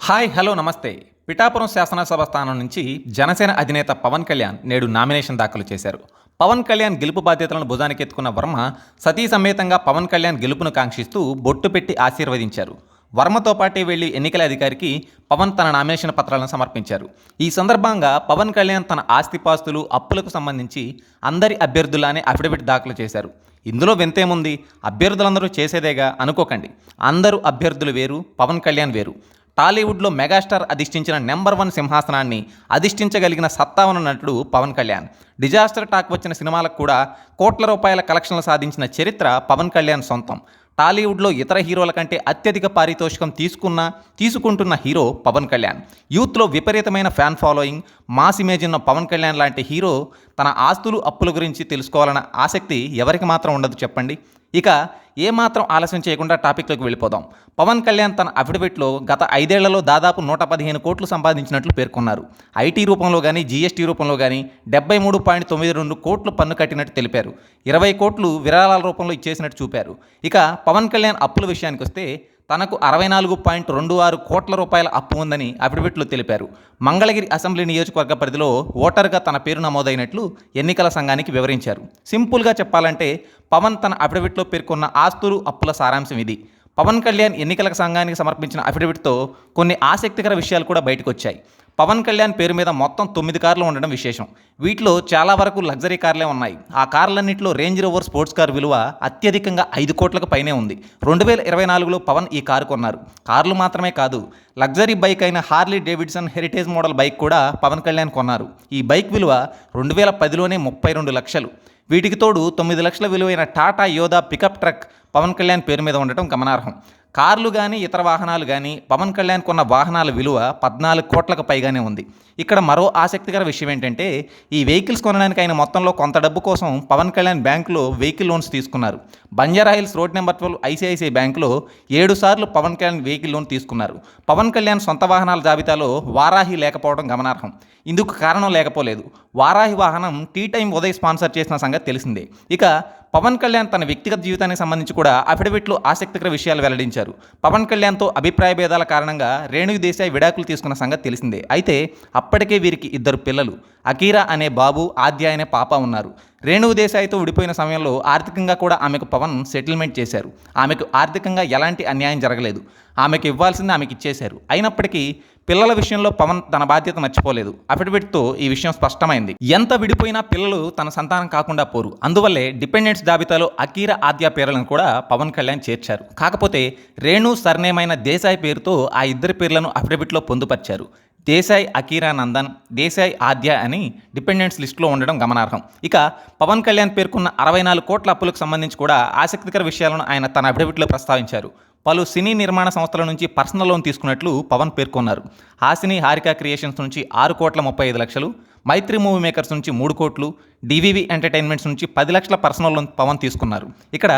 Hi hello నమస్తే. పిఠాపురం శాసనసభ స్థానం నుంచి జనసేన అధినేత పవన్ కళ్యాణ్ నేడు నామినేషన్ దాఖలు చేశారు. పవన్ కళ్యాణ్ గెలుపు బాధ్యతలను భుజానికి ఎత్తుకున్న వర్మ సతీ సమేతంగా పవన్ కళ్యాణ్ గెలుపును కాంక్షిస్తూ బొట్టు పెట్టి ఆశీర్వదించారు. వర్మతో పాటే వెళ్ళి ఎన్నికల అధికారికి పవన్ తన నామినేషన్ పత్రాలను సమర్పించారు. ఈ సందర్భంగా పవన్ కళ్యాణ్ తన ఆస్తిపాస్తులు అప్పులకు సంబంధించి అందరి అభ్యర్థులానే అఫిడవిట్ దాఖలు చేశారు. ఇందులో వింతేముంది? అభ్యర్థులందరూ చేసేదేగా? అనుకోకండి. అందరూ అభ్యర్థులు వేరు పవన్ కళ్యాణ్ వేరు. టాలీవుడ్లో మెగాస్టార్ అధిష్ఠించిన నెంబర్ వన్ సింహాసనాన్ని అధిష్ఠించగలిగిన సత్తా ఉన్న నటుడు పవన్ కళ్యాణ్. డిజాస్టర్ టాక్ వచ్చిన సినిమాలకు కూడా కోట్ల రూపాయల కలెక్షన్లు సాధించిన చరిత్ర పవన్ కళ్యాణ్ సొంతం. టాలీవుడ్లో ఇతర హీరోల కంటే అత్యధిక పారితోషికం తీసుకున్న తీసుకుంటున్న హీరో పవన్ కళ్యాణ్. యూత్లో విపరీతమైన ఫ్యాన్ ఫాలోయింగ్ మాస్ ఇమేజ్ ఉన్న పవన్ కళ్యాణ్ లాంటి హీరో తన ఆస్తులు అప్పుల గురించి తెలుసుకోవాలన్న ఆసక్తి ఎవరికి మాత్రం ఉండదు చెప్పండి. ఇక ఏమాత్రం ఆలస్యం చేయకుండా టాపిక్లోకి వెళ్ళిపోదాం. పవన్ కళ్యాణ్ తన అఫిడవిట్లో గత ఐదేళ్ళలో దాదాపు నూట పదిహేను కోట్లు సంపాదించినట్లు పేర్కొన్నారు. ఐటీ రూపంలో కానీ జీఎస్టీ రూపంలో కానీ డెబ్బై మూడు పాయింట్ తొమ్మిది రెండు కోట్లు పన్ను కట్టినట్టు తెలిపారు. ఇరవై కోట్లు విరాళాల రూపంలో ఇచ్చేసినట్టు చూపారు. ఇక పవన్ కళ్యాణ్ అప్పుల విషయానికి వస్తే తనకు అరవై నాలుగు పాయింట్ రెండు ఆరు కోట్ల రూపాయల అప్పు ఉందని అఫిడవిట్లో తెలిపారు. మంగళగిరి అసెంబ్లీ నియోజకవర్గ పరిధిలో ఓటర్గా తన పేరు నమోదైనట్లు ఎన్నికల సంఘానికి వివరించారు. సింపుల్గా చెప్పాలంటే పవన్ తన అఫిడవిట్లో పేర్కొన్న ఆస్తులు అప్పుల సారాంశం ఇది. పవన్ కళ్యాణ్ ఎన్నికల సంఘానికి సమర్పించిన అఫిడవిట్తో కొన్ని ఆసక్తికర విషయాలు కూడా బయటకు వచ్చాయి పవన్ కళ్యాణ్ పేరు మీద మొత్తం తొమ్మిది కార్లు ఉండడం విశేషం. వీటిలో చాలా వరకు లగ్జరీ కార్లే ఉన్నాయి. ఆ కార్లన్నింటిలో రేంజ్ రోవర్ స్పోర్ట్స్ కార్ విలువ అత్యధికంగా ఐదు కోట్లకు పైనే ఉంది. రెండు వేల ఇరవై నాలుగులో పవన్ ఈ కారు కొన్నారు. కార్లు మాత్రమే కాదు లగ్జరీ బైక్ అయిన Harley Davidson heritage model bike కూడా పవన్ కళ్యాణ్ కొన్నారు. ఈ బైక్ విలువ రెండు వేల పదిలోనే ముప్పై రెండు లక్షలు. వీటికి తోడు తొమ్మిది లక్షల విలువైన టాటా యోధా పికప్ ట్రక్ పవన్ కళ్యాణ్ పేరు మీద ఉండటం గమనార్హం. కార్లు కానీ ఇతర వాహనాలు కానీ పవన్ కళ్యాణ్ కొన్న వాహనాల విలువ పద్నాలుగు కోట్లకు పైగానే ఉంది. ఇక్కడ మరో ఆసక్తికర విషయం ఏంటంటే ఈ వెహికల్స్ కొనడానికి ఆయన మొత్తంలో కొంత డబ్బు కోసం పవన్ కళ్యాణ్ బ్యాంకులో వెహికల్ లోన్స్ తీసుకున్నారు. Banjara Hills road number twelve ICICI బ్యాంకులో ఏడు సార్లు పవన్ కళ్యాణ్ వెహికల్ లోన్ తీసుకున్నారు. పవన్ కళ్యాణ్ సొంత వాహనాల జాబితాలో వారాహి లేకపోవడం గమనార్హం. ఇందుకు కారణం లేకపోలేదు. వారాహి వాహనం టీ టైం ఉదయ్ స్పాన్సర్ చేసిన సంగతి తెలిసిందే. ఇక పవన్ కళ్యాణ్ తన వ్యక్తిగత జీవితానికి సంబంధించి కూడా అఫిడవిట్లో ఆసక్తికర విషయాలు వెల్లడించారు. పవన్ కళ్యాణ్తో అభిప్రాయ భేదాల కారణంగా రేణుగు దేశాయ్ విడాకులు తీసుకున్న సంగతి తెలిసిందే. అయితే అప్పటికే వీరికి ఇద్దరు పిల్లలు. అకీరా అనే బాబు ఆద్య అనే పాప ఉన్నారు. రేణు దేశాయ్తో విడిపోయిన సమయంలో ఆర్థికంగా కూడా ఆమెకు పవన్ సెటిల్మెంట్ చేశారు. ఆమెకు ఆర్థికంగా ఎలాంటి అన్యాయం జరగలేదు. ఆమెకు ఇవ్వాల్సింది ఆమెకి ఇచ్చేశారు. అయినప్పటికీ పిల్లల విషయంలో పవన్ తన బాధ్యత మర్చిపోలేదు. అఫిడవిట్తో ఈ విషయం స్పష్టమైంది. ఎంత విడిపోయినా పిల్లలు తన సంతానం కాకుండా పోరు. అందువల్లే డిపెండెంట్స్ జాబితాలో అకీర ఆద్య పేర్లను కూడా పవన్ కళ్యాణ్ చేర్చారు. కాకపోతే రేణు సర్నేమైన దేశాయ్ పేరుతో ఆ ఇద్దరి పేర్లను అఫిడవిట్లో పొందుపరిచారు. దేశాయ్ అకీరా నందన్ దేశాయ్ ఆద్య అని డిపెండెంట్స్ లిస్టులో ఉండడం గమనార్హం. ఇక పవన్ కళ్యాణ్ పేర్కొన్న అరవై నాలుగు కోట్ల అప్పులకు సంబంధించి కూడా ఆసక్తికర విషయాలను ఆయన తన అఫిడవిట్లో ప్రస్తావించారు. పలు సినీ నిర్మాణ సంస్థల నుంచి పర్సనల్ లోన్ తీసుకున్నట్లు పవన్ పేర్కొన్నారు. హాసిని హారిక క్రియేషన్స్ నుంచి ఆరు కోట్ల ముప్పై ఐదు లక్షలు మైత్రి మూవీ మేకర్స్ నుంచి మూడు కోట్లు డివివి ఎంటర్టైన్మెంట్స్ నుంచి పది లక్షల పర్సనల్ లోన్ పవన్ తీసుకున్నారు. ఇక్కడ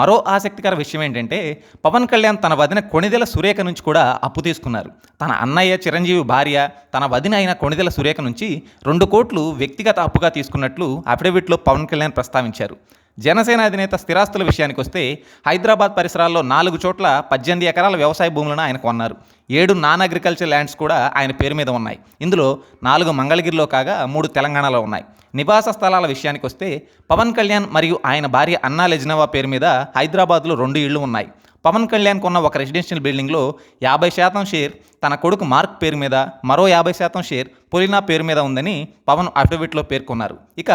మరో ఆసక్తికర విషయం ఏంటంటే పవన్ కళ్యాణ్ తన వదిన కొణిదెల సురేఖ నుంచి కూడా అప్పు తీసుకున్నారు. తన అన్నయ్య చిరంజీవి భార్య తన వదిన అయిన కొణిదెల సురేఖ నుంచి రెండు కోట్లు వ్యక్తిగత అప్పుగా తీసుకున్నట్లు అఫిడవిట్లో పవన్ కళ్యాణ్ ప్రస్తావించారు. జనసేన అధినేత స్థిరాస్తుల విషయానికి వస్తే హైదరాబాద్ పరిసరాల్లో నాలుగు చోట్ల పద్దెనిమిది ఎకరాల వ్యవసాయ భూములను ఆయన కొన్నారు. ఏడు నాన్ అగ్రికల్చర్ ల్యాండ్స్ కూడా ఆయన పేరు మీద ఉన్నాయి. ఇందులో నాలుగు మంగళగిరిలో కాగా మూడు తెలంగాణలో ఉన్నాయి. నివాస స్థలాల విషయానికి వస్తే పవన్ కళ్యాణ్ మరియు ఆయన భార్య అన్నా లెజ్నవా పేరు మీద హైదరాబాద్లో రెండు ఇళ్ళు ఉన్నాయి. పవన్ కళ్యాణ్ కొన్న ఒక రెసిడెన్షియల్ బిల్డింగ్లో యాభై శాతం షేర్ తన కొడుకు మార్క్ పేరు మీద మరో యాభై శాతం షేర్ పొలినా పేరు మీద ఉందని పవన్ అఫిడవిట్లో పేర్కొన్నారు. ఇక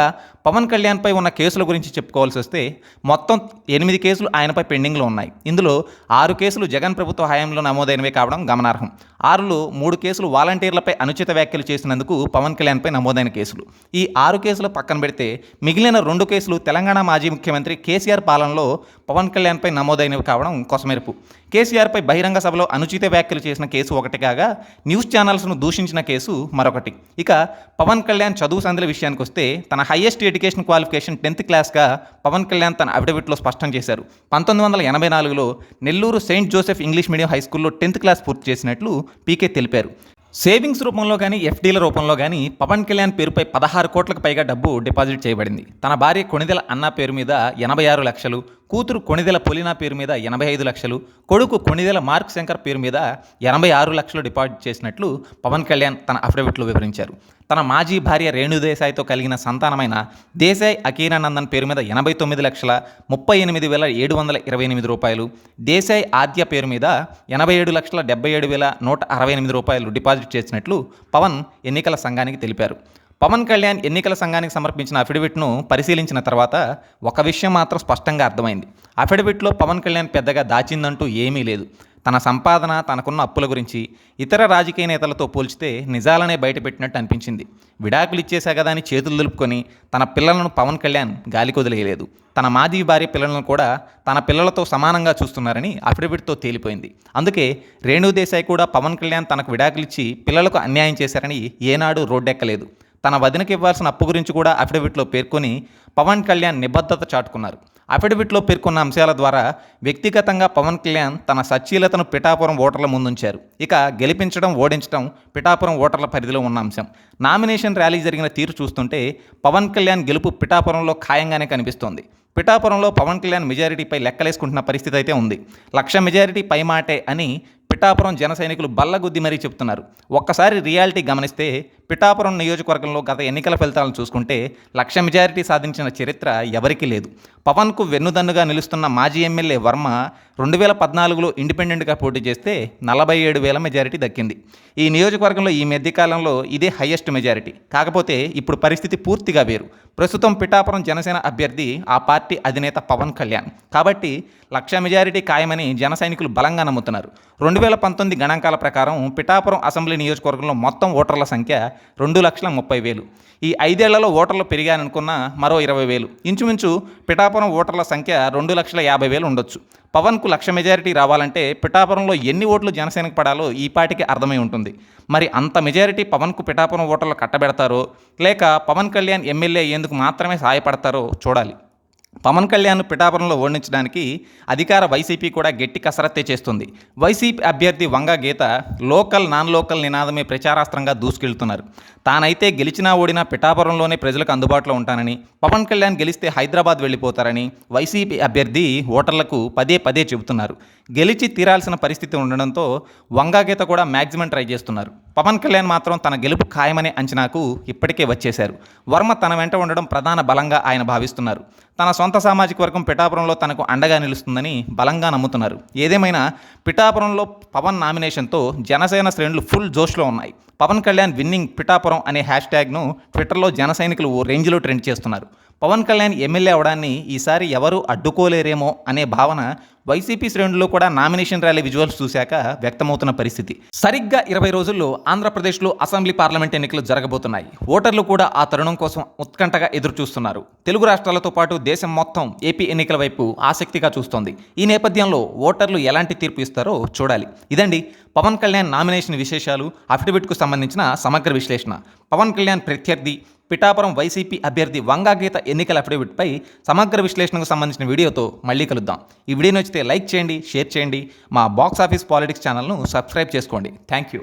పవన్ కళ్యాణ్పై ఉన్న కేసుల గురించి చెప్పుకోవాల్సి వస్తే మొత్తం ఎనిమిది కేసులు ఆయనపై పెండింగ్లో ఉన్నాయి. ఇందులో ఆరు కేసులు జగన్ ప్రభుత్వ హయాంలో నమోదైనవే కావడం గమనార్హం. ఆరులో మూడు కేసులు వాలంటీర్లపై అనుచిత వ్యాఖ్యలు చేసినందుకు పవన్ కళ్యాణ్పై నమోదైన కేసులు. ఈ ఆరు కేసులు పక్కన పెడితే మిగిలిన రెండు కేసులు తెలంగాణ మాజీ ముఖ్యమంత్రి కేసీఆర్ పాలనలో పవన్ కళ్యాణ్పై నమోదైనవి కావడం కొసమెరుపు. కేసీఆర్పై బహిరంగ సభలో అనుచిత వ్యాఖ్యలు చేసిన కేసు ఒకటి కాగా న్యూస్ ఛానల్స్ను దూషించిన కేసు మరొకటి. ఇక పవన్ కళ్యాణ్ చదువు సందుల విషయానికి వస్తే తన హయ్యెస్ట్ ఎడ్యుకేషన్ క్వాలిఫికేషన్ టెన్త్ క్లాస్గా పవన్ కళ్యాణ్ తన అఫిడవిట్లో స్పష్టం చేశారు. పంతొమ్మిది వందల ఎనభై నాలుగులో Nellore Saint Joseph English medium high స్కూల్లో టెన్త్ క్లాస్ పూర్తి చేసినట్లు పీకే తెలిపారు. సేవింగ్స్ రూపంలో కానీ ఎఫ్డీల రూపంలో కానీ పవన్ కళ్యాణ్ పేరుపై పదహారు కోట్లకు పైగా డబ్బు డిపాజిట్ చేయబడింది. తన భార్య కొణిదెల అన్న పేరు మీద ఎనభై ఆరు లక్షలు కూతురు కొణిదెల పొలినా పేరు మీద ఎనభై ఐదు లక్షలు కొడుకు కొణిదెల మార్క్ శంకర్ పేరు మీద ఎనభై ఆరు లక్షలు డిపాజిట్ చేసినట్లు పవన్ కళ్యాణ్ తన అఫిడవిట్లో వివరించారు. తన మాజీ భార్య రేణుదేశాయ్తో కలిగిన సంతానమైన దేశాయ్ అకీరానందన్ పేరు మీద ఎనభై తొమ్మిది లక్షల ముప్పై ఎనిమిది వేల ఏడు వందల ఇరవై ఎనిమిది రూపాయలు దేశాయ్ ఆద్య పేరు మీద ఎనభై ఏడు లక్షల డెబ్బై ఏడు వేల నూట అరవై ఎనిమిది రూపాయలు డిపాజిట్ చేసినట్లు పవన్ ఎన్నికల సంఘానికి తెలిపారు. పవన్ కళ్యాణ్ ఎన్నికల సంఘానికి సమర్పించిన అఫిడవిట్ను పరిశీలించిన తర్వాత ఒక విషయం మాత్రం స్పష్టంగా అర్థమైంది. అఫిడవిట్లో పవన్ కళ్యాణ్ పెద్దగా దాచిందంటూ ఏమీ లేదు. తన సంపాదన తనకున్న అప్పుల గురించి ఇతర రాజకీయ నేతలతో పోల్చితే నిజాలనే బయటపెట్టినట్టు అనిపించింది. విడాకులు ఇచ్చేసా కదా అని చేతులు దులుపుకొని తన పిల్లలను పవన్ కళ్యాణ్ గాలికి వదిలేయలేదు తన మాజీ భార్య పిల్లలను కూడా తన పిల్లలతో సమానంగా చూస్తున్నారని అఫిడవిట్తో తేలిపోయింది. అందుకే రేణు దేశాయ్ కూడా పవన్ కళ్యాణ్ తనకు విడాకులిచ్చి పిల్లలకు అన్యాయం చేశారని ఏనాడు రోడ్డెక్కలేదు. తన వదినకి ఇవ్వాల్సిన అప్పు గురించి కూడా అఫిడవిట్లో పేర్కొని పవన్ కళ్యాణ్ నిబద్ధత చాటుకున్నారు. అఫిడవిట్లో పేర్కొన్న అంశాల ద్వారా వ్యక్తిగతంగా పవన్ కళ్యాణ్ తన సచ్చీలతను పిఠాపురం ఓటర్ల ముందుంచారు. ఇక గెలిపించడం ఓడించడం పిఠాపురం ఓటర్ల పరిధిలో ఉన్న అంశం. నామినేషన్ ర్యాలీ జరిగిన తీరు చూస్తుంటే పవన్ కళ్యాణ్ గెలుపు పిఠాపురంలో ఖాయంగానే కనిపిస్తోంది. పిఠాపురంలో పవన్ కళ్యాణ్ మెజారిటీపై లెక్కలేసుకుంటున్న పరిస్థితి అయితే ఉంది. లక్ష మెజారిటీ పై మాటే అని పిఠాపురం జన సైనికులు బల్లగుద్ది మరీ చెప్తున్నారు. ఒక్కసారి రియాలిటీ గమనిస్తే పిఠాపురం నియోజకవర్గంలో గత ఎన్నికల ఫలితాలను చూసుకుంటే లక్ష మెజారిటీ సాధించిన చరిత్ర ఎవరికీ లేదు. పవన్కు వెన్నుదన్నుగా నిలుస్తున్న మాజీ ఎమ్మెల్యే వర్మ రెండు వేల పద్నాలుగులో ఇండిపెండెంట్గా పోటీ చేస్తే నలభై ఏడు వేల మెజారిటీ దక్కింది. ఈ నియోజకవర్గంలో ఈ మధ్యకాలంలో ఇదే హయ్యెస్ట్ మెజారిటీ. కాకపోతే ఇప్పుడు పరిస్థితి పూర్తిగా వేరు. ప్రస్తుతం పిఠాపురం జనసేన అభ్యర్థి ఆ పార్టీ అధినేత పవన్ కళ్యాణ్. కాబట్టి లక్ష మెజారిటీ ఖాయమని జన సైనికులు బలంగా నమ్ముతున్నారు. రెండు వేల పంతొమ్మిది గణాంకాల ప్రకారం పిఠాపురం అసెంబ్లీ నియోజకవర్గంలో మొత్తం ఓటర్ల సంఖ్య రెండు లక్షల ముప్పై వేలు. ఈ ఐదేళ్ళలో ఓటర్లు పెరిగాయనుకున్న మరో ఇరవై వేలు. ఇంచుమించు పిఠాపురం ఓటర్ల సంఖ్య రెండు లక్షల యాభై వేలు ఉండొచ్చు. పవన్కు లక్ష మెజారిటీ రావాలంటే పిఠాపురంలో ఎన్ని ఓట్లు జనసేనకు పడాలో ఈ పాటికి అర్థమై ఉంటుంది. మరి అంత మెజారిటీ పవన్కు పిఠాపురం ఓటర్లు కట్టబెడతారో లేక పవన్ కళ్యాణ్ ఎమ్మెల్యే అయ్యేందుకు మాత్రమే సహాయపడతారో చూడాలి. పవన్ కళ్యాణ్ పిఠాపురంలో ఓడించడానికి అధికార వైసీపీ కూడా గట్టి కసరత్తే చేస్తుంది. వైసీపీ అభ్యర్థి Vanga Geetha local non local నినాదమే ప్రచారాస్త్రంగా దూసుకెళ్తున్నారు. తానైతే గెలిచినా ఓడినా పిఠాపురంలోనే ప్రజలకు అందుబాటులో ఉంటానని పవన్ కళ్యాణ్ గెలిస్తే హైదరాబాద్ వెళ్ళిపోతారని వైసీపీ అభ్యర్థి ఓటర్లకు పదే పదే చెబుతున్నారు. గెలిచి తీరాల్సిన పరిస్థితి ఉండడంతో వంగా గీత కూడా మ్యాక్సిమం ట్రై చేస్తున్నారు. పవన్ కళ్యాణ్ మాత్రం తన గెలుపు ఖాయమనే అంచనాకు ఇప్పటికే వచ్చేశారు. వర్మ తన వెంట ఉండడం ప్రధాన బలంగా ఆయన భావిస్తున్నారు. తన సొంత సామాజిక వర్గం పిఠాపురంలో తనకు అండగా నిలుస్తుందని బలంగా నమ్ముతున్నారు. ఏదేమైనా పిఠాపురంలో పవన్ నామినేషన్తో జనసేన శ్రేణులు ఫుల్ జోష్లో ఉన్నాయి. పవన్ కళ్యాణ్ విన్నింగ్ పిఠాపురం అనే హ్యాష్ ట్యాగ్ను ట్విట్టర్లో జనసైనికులు ఓ రేంజ్లో ట్రెండ్ చేస్తున్నారు. పవన్ కళ్యాణ్ ఎమ్మెల్యే అవడాన్ని ఈసారి ఎవరూ అడ్డుకోలేరేమో అనే భావన వైసీపీ శ్రేణుల్లో కూడా నామినేషన్ ర్యాలీ విజువల్స్ చూశాక వ్యక్తమవుతున్న పరిస్థితి. సరిగ్గా ఇరవై రోజుల్లో ఆంధ్రప్రదేశ్లో అసెంబ్లీ పార్లమెంట్ ఎన్నికలు జరగబోతున్నాయి. ఓటర్లు కూడా ఆ తరుణం కోసం ఉత్కంఠగా ఎదురు చూస్తున్నారు తెలుగు రాష్ట్రాలతో పాటు దేశం మొత్తం ఏపీ ఎన్నికల వైపు ఆసక్తిగా చూస్తోంది. ఈ నేపథ్యంలో ఓటర్లు ఎలాంటి తీర్పు ఇస్తారో చూడాలి. ఇదండి పవన్ కళ్యాణ్ నామినేషన్ విశేషాలు అఫిడవిట్కు సంబంధించిన సమగ్ర విశ్లేషణ. పవన్ కళ్యాణ్ ప్రత్యర్థి పిఠాపురం వైసీపీ అభ్యర్థి వంగాగీత ఎన్నికల అఫిడవిట్పై సమగ్ర విశ్లేషణకు సంబంధించిన వీడియోతో మళ్ళీ కలుద్దాం. ఈ వీడియో నచ్చితే లైక్ చేయండి షేర్ చేయండి. మా బాక్స్ ఆఫీస్ పాలిటిక్స్ ఛానల్ను సబ్స్క్రైబ్ చేసుకోండి. Thank you.